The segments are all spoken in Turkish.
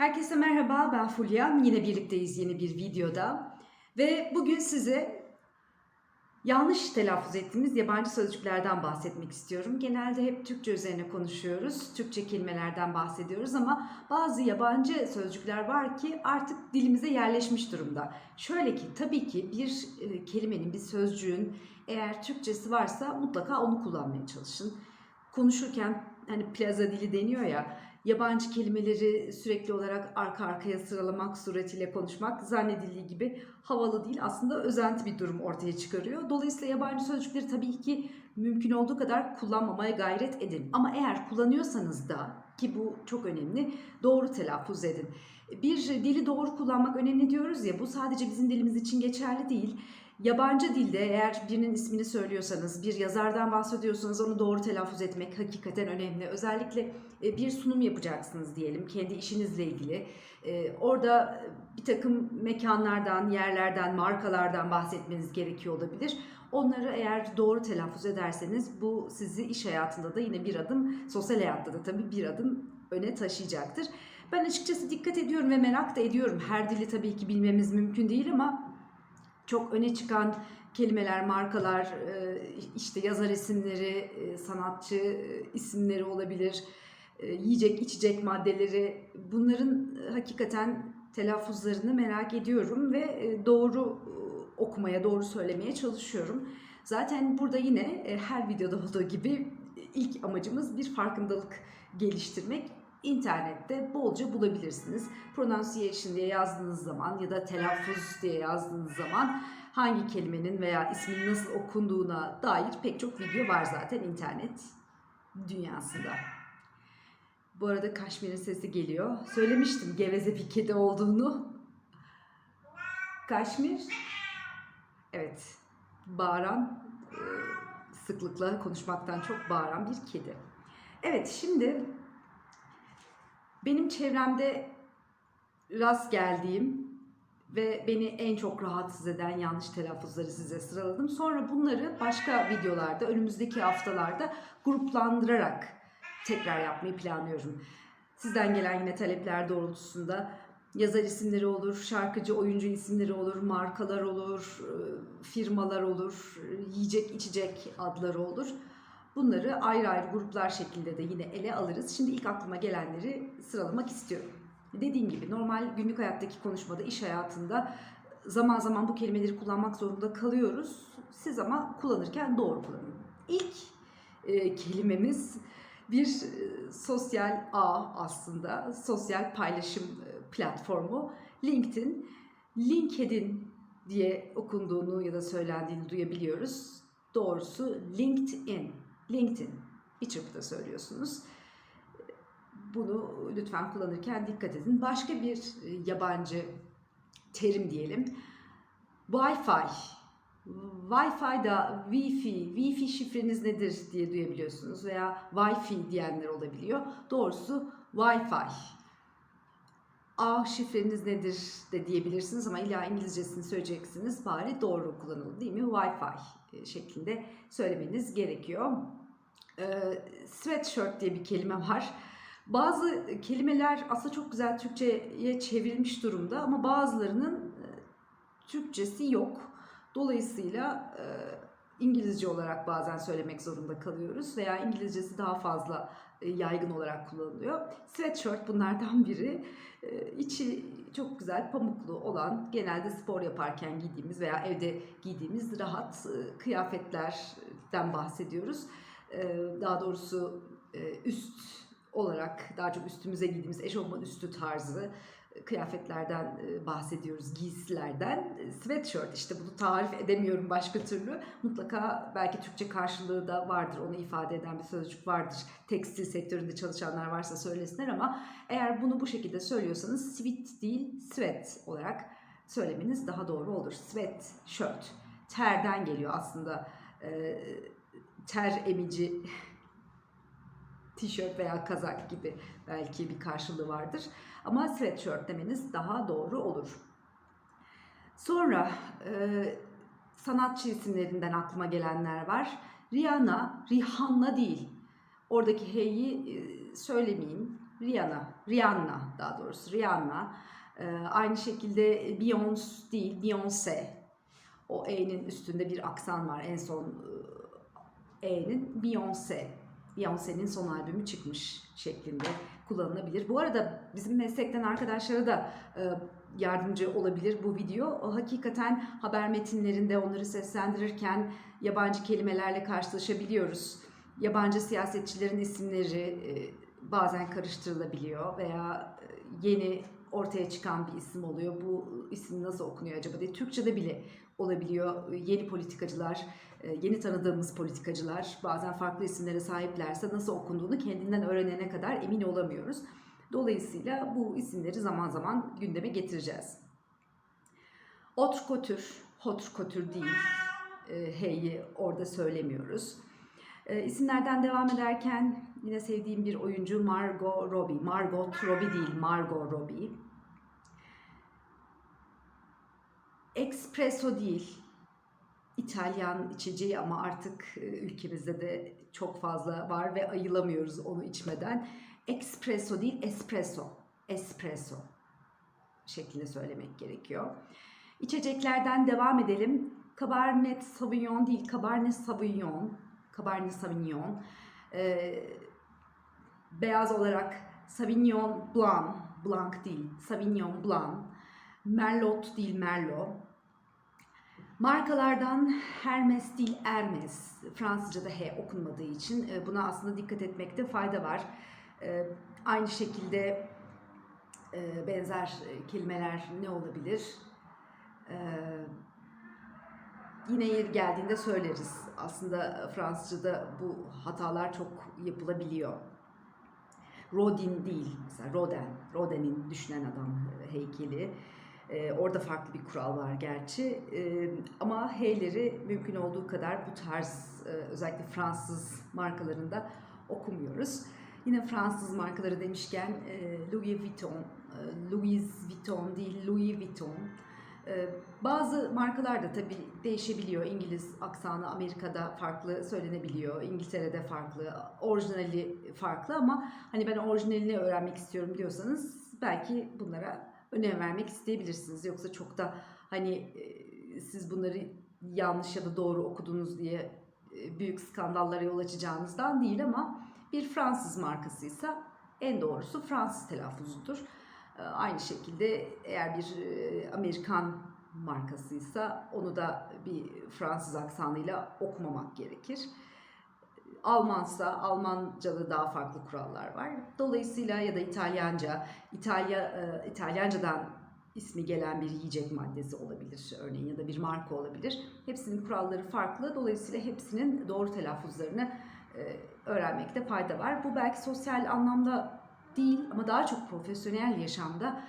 Herkese merhaba, ben Fulya. Yine birlikteyiz yeni bir videoda. Ve bugün size yanlış telaffuz ettiğimiz yabancı sözcüklerden bahsetmek istiyorum. Genelde hep Türkçe üzerine konuşuyoruz, Türkçe kelimelerden bahsediyoruz ama bazı yabancı sözcükler var ki artık dilimize yerleşmiş durumda. Şöyle ki tabii ki bir e, kelimenin, bir sözcüğün eğer Türkçesi varsa mutlaka onu kullanmaya çalışın. Konuşurken hani plaza dili deniyor ya, yabancı kelimeleri sürekli olarak arka arkaya sıralamak suretiyle konuşmak zannedildiği gibi havalı değil aslında özenti bir durum ortaya çıkarıyor. Dolayısıyla yabancı sözcükleri tabii ki mümkün olduğu kadar kullanmamaya gayret edin. Ama eğer kullanıyorsanız da ki bu çok önemli doğru telaffuz edin. Bir dili doğru kullanmak önemli diyoruz ya bu sadece bizim dilimiz için geçerli değil. Yabancı dilde eğer birinin ismini söylüyorsanız, bir yazardan bahsediyorsanız onu doğru telaffuz etmek hakikaten önemli. Özellikle e, bir sunum yapacaksınız diyelim kendi işinizle ilgili. E, Orada bir takım mekanlardan, yerlerden, markalardan bahsetmeniz gerekiyor olabilir. Onları eğer doğru telaffuz ederseniz bu sizi iş hayatında da yine bir adım, sosyal hayatta da tabii bir adım öne taşıyacaktır. Ben açıkçası dikkat ediyorum ve merak da ediyorum. Her dili tabii ki bilmemiz mümkün değil ama çok öne çıkan kelimeler, markalar, e, işte yazar isimleri, e, sanatçı e, isimleri olabilir, yiyecek içecek maddeleri bunların hakikaten telaffuzlarını merak ediyorum ve doğru okumaya, doğru söylemeye çalışıyorum. Zaten burada yine her videoda olduğu gibi ilk amacımız bir farkındalık geliştirmek. İnternette bolca bulabilirsiniz. Pronunciation diye yazdığınız zaman ya da telaffuz diye yazdığınız zaman hangi kelimenin veya ismin nasıl okunduğuna dair pek çok video var zaten internet dünyasında. Bu arada Kaşmir'in sesi geliyor. Söylemiştim geveze bir kedi olduğunu. Kaşmir, evet, bağıran, e, sıklıkla konuşmaktan çok bağıran bir kedi. Evet, şimdi benim çevremde rast geldiğim ve beni en çok rahatsız eden yanlış telaffuzları size sıraladım. Sonra bunları başka videolarda, önümüzdeki haftalarda gruplandırarak tekrar yapmayı planlıyorum. Sizden gelen yine talepler doğrultusunda yazar isimleri olur, şarkıcı, oyuncu isimleri olur, markalar olur, firmalar olur, yiyecek içecek adları olur. Bunları ayrı ayrı gruplar şeklinde de yine ele alırız. Şimdi ilk aklıma gelenleri sıralamak istiyorum. Dediğim gibi normal günlük hayattaki konuşmada, iş hayatında zaman zaman bu kelimeleri kullanmak zorunda kalıyoruz. Siz ama kullanırken doğru kullanın. İlk e, kelimemiz bir e, sosyal ağ aslında, sosyal paylaşım e, platformu LinkedIn. LinkedIn diye okunduğunu ya da söylendiğini duyabiliyoruz. Doğrusu LinkedIn. LinkedIn. Bir çırpıda söylüyorsunuz. Bunu lütfen kullanırken dikkat edin. Başka bir e, yabancı terim diyelim. Wi-Fi. Wi-Fi da Wi-Fi, Wi-Fi şifreniz nedir diye duyabiliyorsunuz veya Wi-Fi diyenler olabiliyor. Doğrusu Wi-Fi. A şifreniz nedir de diyebilirsiniz ama illa İngilizcesini söyleyeceksiniz. Bari doğru kullanıldı değil mi? Wi-Fi e, şeklinde söylemeniz gerekiyor. E, sweatshirt diye bir kelime var. Bazı kelimeler aslında çok güzel Türkçe'ye çevrilmiş durumda ama bazılarının e, Türkçesi yok. Dolayısıyla e, İngilizce olarak bazen söylemek zorunda kalıyoruz veya İngilizcesi daha fazla yaygın olarak kullanılıyor. Sweatshirt bunlardan biri. E, içi çok güzel pamuklu olan genelde spor yaparken giydiğimiz veya evde giydiğimiz rahat e, kıyafetlerden bahsediyoruz. E, daha doğrusu e, üst olarak daha çok üstümüze giydiğimiz eşofman üstü tarzı e, kıyafetlerden e, bahsediyoruz, giysilerden. E, sweatshirt işte bunu tarif edemiyorum başka türlü. Mutlaka belki Türkçe karşılığı da vardır, onu ifade eden bir sözcük vardır. Tekstil sektöründe çalışanlar varsa söylesinler ama eğer bunu bu şekilde söylüyorsanız sweat değil sweat olarak söylemeniz daha doğru olur. Sweat, shirt, terden geliyor aslında. ter emici tişört veya kazak gibi belki bir karşılığı vardır. Ama sweatshirt demeniz daha doğru olur. Sonra e, sanatçı isimlerinden aklıma gelenler var. Rihanna, Rihanna değil. Oradaki H'yi e, söylemeyeyim. Rihanna, Rihanna daha doğrusu Rihanna. Ee, aynı şekilde Beyoncé değil, Beyoncé. O E'nin üstünde bir aksan var en son e, E'nin Beyoncé. Beyoncé'nin son albümü çıkmış şeklinde kullanılabilir. Bu arada bizim meslekten arkadaşlara da e, yardımcı olabilir bu video. O, hakikaten haber metinlerinde onları seslendirirken yabancı kelimelerle karşılaşabiliyoruz. Yabancı siyasetçilerin isimleri e, bazen karıştırılabiliyor veya e, yeni ortaya çıkan bir isim oluyor. Bu isim nasıl okunuyor acaba diye. Türkçe'de bile olabiliyor. Yeni politikacılar, e, yeni tanıdığımız politikacılar bazen farklı isimlere sahiplerse nasıl okunduğunu kendinden öğrenene kadar emin olamıyoruz. Dolayısıyla bu isimleri zaman zaman gündeme getireceğiz. Otrkotür, hotrkotür değil. E, H'yi orada söylemiyoruz. E, isimlerden devam ederken yine sevdiğim bir oyuncu Margot Robbie. Margot Robbie değil, Margot Robbie. Espresso değil. İtalyan içeceği ama artık e, ülkemizde de çok fazla var ve ayılamıyoruz onu içmeden. Espresso değil, espresso. Espresso şeklinde söylemek gerekiyor. İçeceklerden devam edelim. Cabernet Sauvignon değil, Cabernet Sauvignon. Cabernet Sauvignon. Ee, beyaz olarak Sauvignon Blanc, Blanc değil, Sauvignon Blanc. Merlot değil, Merlot. Markalardan Hermes değil Hermes. Fransızca'da H okunmadığı için e, buna aslında dikkat etmekte fayda var. E, Aynı şekilde e, benzer e, kelimeler ne olabilir? E, Yine yeri geldiğinde söyleriz. Aslında Fransızca'da bu hatalar çok yapılabiliyor. Rodin değil, mesela Rodin, Rodin'in düşünen adam e, heykeli. Ee, orada farklı bir kural var gerçi. Ee, ama H'leri mümkün olduğu kadar bu tarz e, özellikle Fransız markalarında okumuyoruz. Yine Fransız markaları demişken e, Louis Vuitton, e, Louis Vuitton değil Louis Vuitton. E, bazı markalar da tabii değişebiliyor. İngiliz aksanı Amerika'da farklı söylenebiliyor. İngiltere'de farklı, orijinali farklı ama hani ben orijinalini öğrenmek istiyorum diyorsanız belki bunlara önem vermek isteyebilirsiniz. Yoksa çok da hani e, siz bunları yanlış ya da doğru okudunuz diye e, büyük skandallara yol açacağınızdan değil ama bir Fransız markasıysa en doğrusu Fransız telaffuzudur. E, Aynı şekilde eğer bir e, Amerikan markasıysa onu da bir Fransız aksanıyla okumamak gerekir. Almansa Almanca'da daha farklı kurallar var. Dolayısıyla ya da İtalyanca, İtalya e, İtalyancadan ismi gelen bir yiyecek maddesi olabilir örneğin ya da bir marka olabilir. Hepsinin kuralları farklı. Dolayısıyla hepsinin doğru telaffuzlarını e, öğrenmekte fayda var. Bu belki sosyal anlamda değil ama daha çok profesyonel yaşamda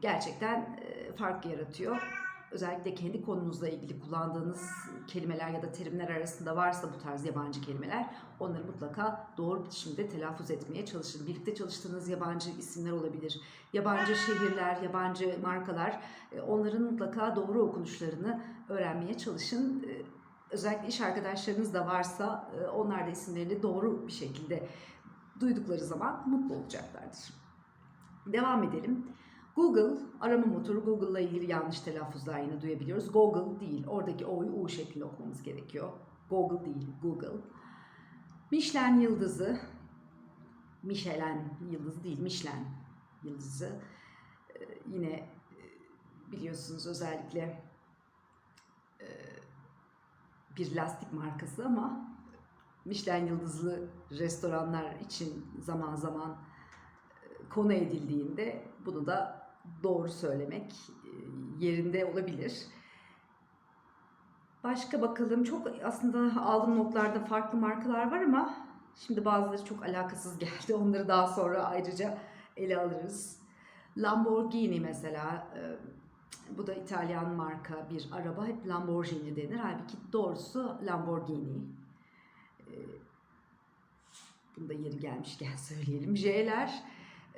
gerçekten e, fark yaratıyor. Özellikle kendi konunuzla ilgili kullandığınız kelimeler ya da terimler arasında varsa bu tarz yabancı kelimeler onları mutlaka doğru biçimde telaffuz etmeye çalışın. Birlikte çalıştığınız yabancı isimler olabilir. Yabancı şehirler, yabancı markalar e, onların mutlaka doğru okunuşlarını öğrenmeye çalışın. E, Özellikle iş arkadaşlarınız da varsa e, onlar da isimlerini doğru bir şekilde duydukları zaman mutlu olacaklardır. Devam edelim. Google, arama motoru Google'la ilgili yanlış telaffuzlar yine duyabiliyoruz. Google değil, oradaki O'yu U şeklinde okumamız gerekiyor. Google değil, Google. Michelin yıldızı, Michelin yıldızı değil, Michelin yıldızı. Ee, yine e, biliyorsunuz özellikle e, bir lastik markası ama Michelin yıldızlı restoranlar için zaman zaman e, konu edildiğinde bunu da doğru söylemek e, yerinde olabilir. Başka bakalım çok aslında aldığım notlarda farklı markalar var ama şimdi bazıları çok alakasız geldi. Onları daha sonra ayrıca ele alırız. Lamborghini mesela e, bu da İtalyan marka bir araba. Hep Lamborghini denir. Halbuki doğrusu Lamborghini. E, Bunu da yeri gelmişken söyleyelim. J'ler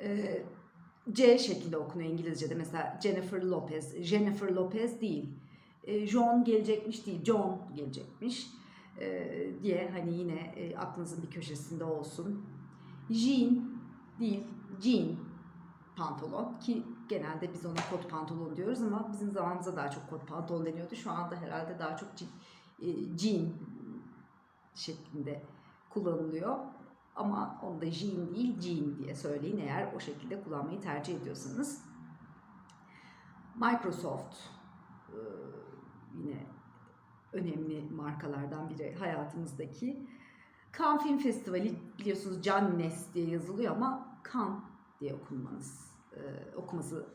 e, C şeklinde okunuyor İngilizce'de. Mesela Jennifer Lopez. Jennifer Lopez değil. E, John gelecekmiş değil. John gelecekmiş. E, diye hani yine e, aklınızın bir köşesinde olsun. Jean değil. jean pantolon ki genelde biz ona kot pantolon diyoruz ama bizim zamanımızda daha çok kot pantolon deniyordu. Şu anda herhalde daha çok je- e, jean şeklinde kullanılıyor. Ama onu da jean değil jean diye söyleyin eğer o şekilde kullanmayı tercih ediyorsanız. Microsoft yine önemli markalardan biri hayatımızdaki. Cannes Film Festivali biliyorsunuz Cannes diye yazılıyor ama Cannes diye okunmanız, okuması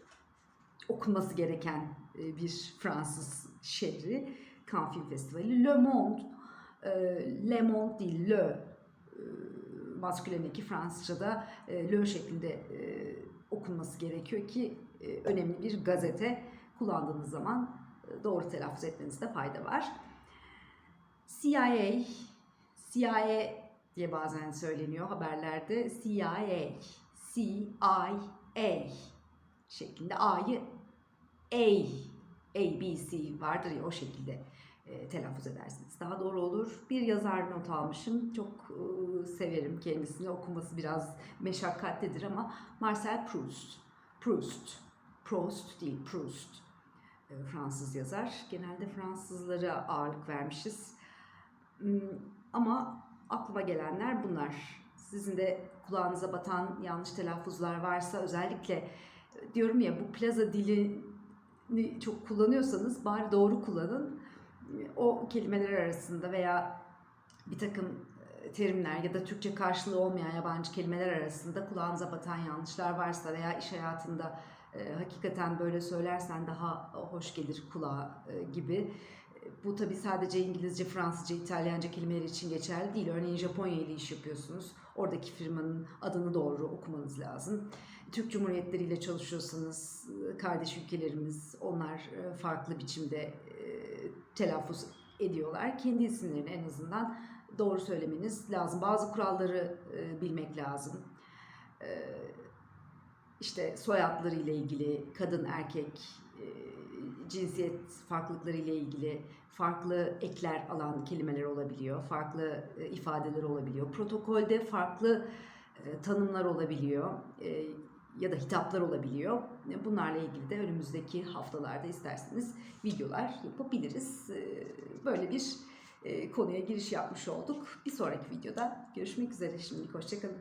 okunması gereken bir Fransız şehri Cannes Film Festivali. Le Monde, e, Le Monde değil Le, e, masküleneki Fransızca'da e, Le şeklinde e, okunması gerekiyor ki e, önemli bir gazete kullandığınız zaman e, doğru telaffuz etmenizde fayda var. CIA, CIA diye bazen söyleniyor haberlerde. CIA, CIA şeklinde A'yı A, A, B, C vardır ya o şekilde e, telaffuz edersiniz. Daha doğru olur. Bir yazar not almışım. Çok e, severim kendisini. Okuması biraz meşakkatlidir ama Marcel Proust. Proust. Proust değil, Proust. E, Fransız yazar. Genelde Fransızlara ağırlık vermişiz. Hmm, Ama aklıma gelenler bunlar. Sizin de kulağınıza batan yanlış telaffuzlar varsa özellikle e, diyorum ya bu plaza dilini çok kullanıyorsanız bari doğru kullanın. O kelimeler arasında veya bir takım e, terimler ya da Türkçe karşılığı olmayan yabancı kelimeler arasında kulağınıza batan yanlışlar varsa veya iş hayatında e, hakikaten böyle söylersen daha hoş gelir kulağa e, gibi. E, Bu tabi sadece İngilizce, Fransızca, İtalyanca kelimeler için geçerli değil. Örneğin Japonya ile iş yapıyorsunuz. Oradaki firmanın adını doğru okumanız lazım. Türk Cumhuriyetleri ile çalışıyorsanız e, kardeş ülkelerimiz onlar farklı biçimde telaffuz ediyorlar. Kendi isimlerini en azından doğru söylemeniz lazım. Bazı kuralları e, bilmek lazım. E, işte soyadları ile ilgili kadın erkek e, cinsiyet farklılıkları ile ilgili farklı ekler alan kelimeler olabiliyor. Farklı e, ifadeler olabiliyor. Protokolde farklı e, tanımlar olabiliyor. E, ya da hitaplar olabiliyor. E, Bunlarla ilgili de önümüzdeki haftalarda isterseniz videolar yapabiliriz. E, Böyle bir e, konuya giriş yapmış olduk. Bir sonraki videoda görüşmek üzere. Şimdilik hoşçakalın.